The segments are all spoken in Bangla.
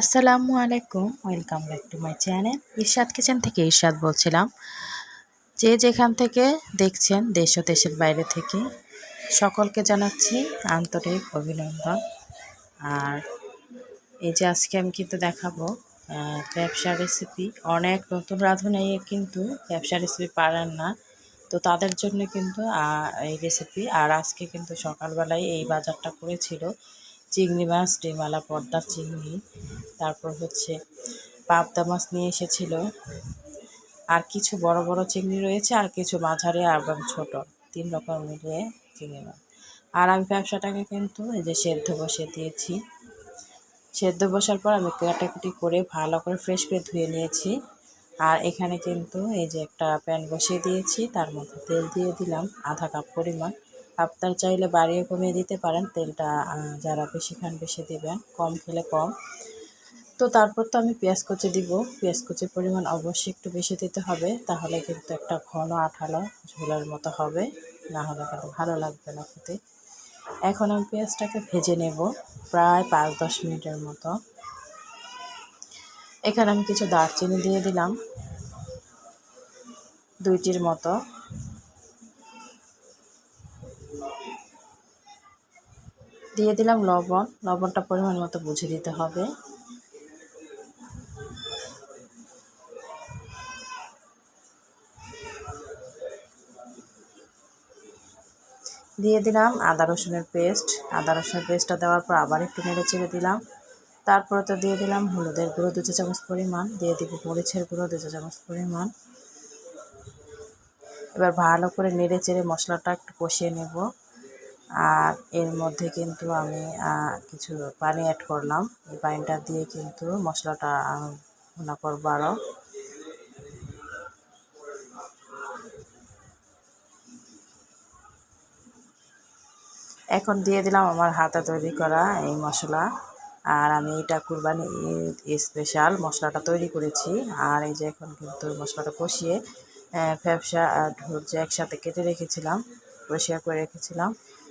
আসসালামু আলাইকুম, welcome back to my channel. Irshad kitchen থেকে ইরশাদ বলছিলাম যে যেখান থেকে দেখছেন দেশ ও দেশের বাইরে থেকে সকলকে জানাচ্ছি আন্তরিক অভিনন্দন। আর এই যে আজকে আমি কিন্তু দেখাবো ব্যবসা রেসিপি অনেক নতুন রাঁধুনি কিন্তু ব্যবসা রেসিপি পারেন না। তো তাদের জন্য কিন্তু এই রেসিপি আর আজকে কিন্তু সকালবেলায় এই বাজারটা করেছিল। চিংড়ি মাছ ডিমালা পর্দার চিংড়ি, তারপর হচ্ছে পাবদা মাছ নিয়ে এসেছিল। আর কিছু বড় বড় চিংড়ি রয়েছে আর কিছু মাঝারি এবং ছোট। তিন রকম মিলিয়ে চিংড়ি মাছ। আর আমি ব্যবসাটাকে কিন্তু এই যে সেদ্ধ বসিয়ে দিয়েছি। সেদ্ধ বসার পর আমি কাটাকুটি করে ভালো করে ফ্রেশ করে ধুয়ে নিয়েছি। আর এখানে কিন্তু এই যে একটা প্যান বসিয়ে দিয়েছি, তার মধ্যে তেল দিয়ে দিলাম, আধা কাপ পরিমাণ। আপনার চাইলে বাড়িয়ে কমিয়ে দিতে পারেন তেলটা যারা বেশি খান বেশি দেবেন, কম খেলে কম। তো তারপর তো আমি পেঁয়াজ কুচি দিব। পেঁয়াজ কুচির পরিমাণ অবশ্যই একটু বেশি দিতে হবে, তাহলে কিন্তু একটা ঘন আঠালো ঝোলের মতো হবে। না হলে কিন্তু ভালো লাগবে না খেতে। এখন আমি পেঁয়াজটাকে ভেজে নেব প্রায় পাঁচ দশ মিনিটের মতো। এখানে আমি কিছু দারচিনি দিয়ে দিলাম। দুইটির মতো। দিয়ে দিলাম লবণ। লবণটা পরিমাণ মতো বুঝে দিতে হবে। দিয়ে দিলাম আদা রসুনের পেস্ট। আদা রসুনের পেস্টটা দেওয়ার পর আবার একটু নেড়ে চেড়ে দিলাম। তারপরে তো দিয়ে দিলাম হলুদের গুঁড়ো, দু চা চামচ পরিমাণ। দিয়ে দিব মরিচের গুঁড়ো, দু চা চামচ পরিমাণ। এবার ভালো করে নেড়ে চেড়ে মশলাটা একটু কষিয়ে নেব। আর এর মধ্যে কিন্তু আমি কিছু পানি অ্যাড করলাম। এই পানিটা দিয়ে কিন্তু মশলাটা ভুনা করব আরও এখন দিয়ে দিলাম আমার হাতে তৈরি করা এই মশলা। আর আমি এটা কুরবানি স্পেশাল মশলাটা তৈরি করেছি। আর এই যে এখন কিন্তু মশলাটা কষিয়ে ফ্যাপসা আর ধৈর্য একসাথে কেটে রেখেছিলাম, পরিষ্কার করে রেখেছিলাম।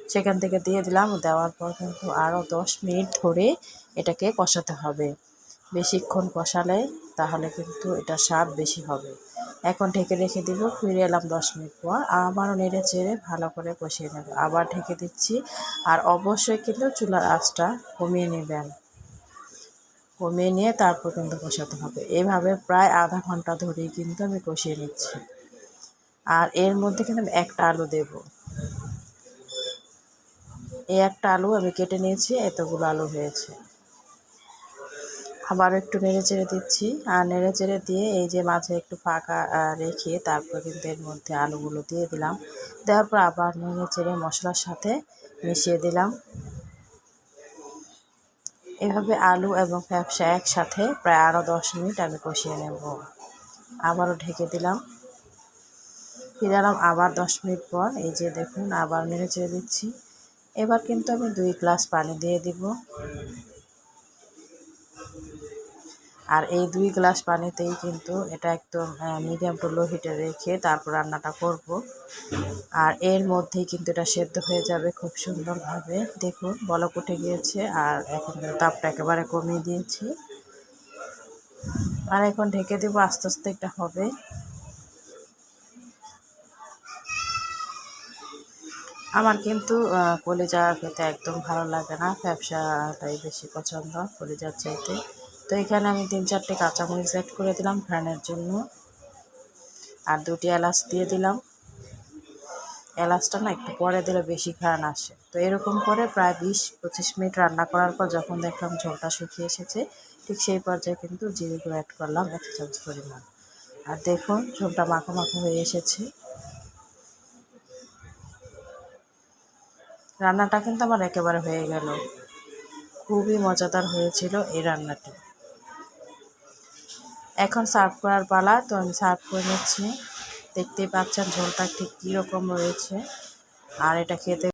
সেখান থেকে দিয়ে দিলাম। দেওয়ার পর কিন্তু আরও দশ মিনিট ধরে এটাকে কষাতে হবে। বেশিক্ষণ কষালে তাহলে কিন্তু এটা স্বাদ বেশি হবে। এখন ঢেকে রেখে দিব, ফিরে এলাম দশ মিনিট পর। আবারও নেড়ে চেড়ে ভালো করে কষিয়ে নেব। আবার ঢেকে দিচ্ছি। আর অবশ্যই কিন্তু চুলার আঁচটা কমিয়ে নেবেন। কমিয়ে নিয়ে তারপর কিন্তু কষাতে হবে। এভাবে প্রায় আধা ঘণ্টা ধরেই কিন্তু আমি কষিয়ে নিচ্ছি। আর এর মধ্যে কিন্তু আমি একটা আলু দেব। এই একটা আলু আমি কেটে নিয়েছি, এতগুলো আলু হয়েছে। আবার একটু নেড়ে চেড়ে দিচ্ছি, আর নেড়ে চেড়ে দিয়ে এই যে মাঝে একটু ফাঁকা রেখে তারপর কিন্তু এর মধ্যে আলুগুলো দিয়ে দিলাম। দেওয়ার পর আবার নেড়ে চেড়ে মশলার সাথে মিশিয়ে দিলাম। এভাবে আলু এবং ব্যবসা একসাথে প্রায় আরও দশ মিনিট আমি কষিয়ে নেব। আবারও ঢেকে দিলাম। ফিরালাম আবার দশ মিনিট পর, এই যে দেখুন, আবার নেড়ে চেড়ে দিচ্ছি। এবার কিন্তু আমি দুই গ্লাস পানি দিয়ে দিব। আর এই দুই গ্লাস পানিতেই কিন্তু এটা একদম মিডিয়াম টু লো হিটে রেখে তারপর রান্নাটা করব। আর এর মধ্যেই কিন্তু এটা সেদ্ধ হয়ে যাবে খুব সুন্দরভাবে। দেখুন, বলক উঠে গিয়েছে আর এখন তাপটা একেবারে কমিয়ে দিয়েছি। আর এখন ঢেকে দেবো, আস্তে আস্তে এটা হবে। আমার কিন্তু কলিজা খেতে একদম ভালো লাগে না। ব্যবসাটাই বেশি পছন্দ কলিজার চাইতে। তো এখানে আমি তিন চারটে কাঁচামরিচ অ্যাড করে দিলাম ঘ্রাণের জন্য। আর দুটি এলাচ দিয়ে দিলাম। এলাচটা না একটু পরে দিলে বেশি ঘ্রাণ আসে। তো এরকম করে প্রায় বিশ পঁচিশ মিনিট রান্না করার পর যখন দেখলাম ঝোলটা শুকিয়ে এসেছে, ঠিক সেই পর্যায়ে কিন্তু জিরেগুলো অ্যাড করলাম, এক চামচ পরিমাণ। আর দেখুন ঝোলটা মাখো মাখো হয়ে এসেছে। রান্নাটা কিন্তু আমার একেবারে হয়ে গেল। খুবই মজাদার হয়েছিল এই রান্নাটি। এখন সার্ভ করার পালা, তো আমি সার্ভ করে নিচ্ছি। দেখতেই পাচ্ছেন ঝোলটা ঠিক কীরকম রয়েছে। আর এটা খেতে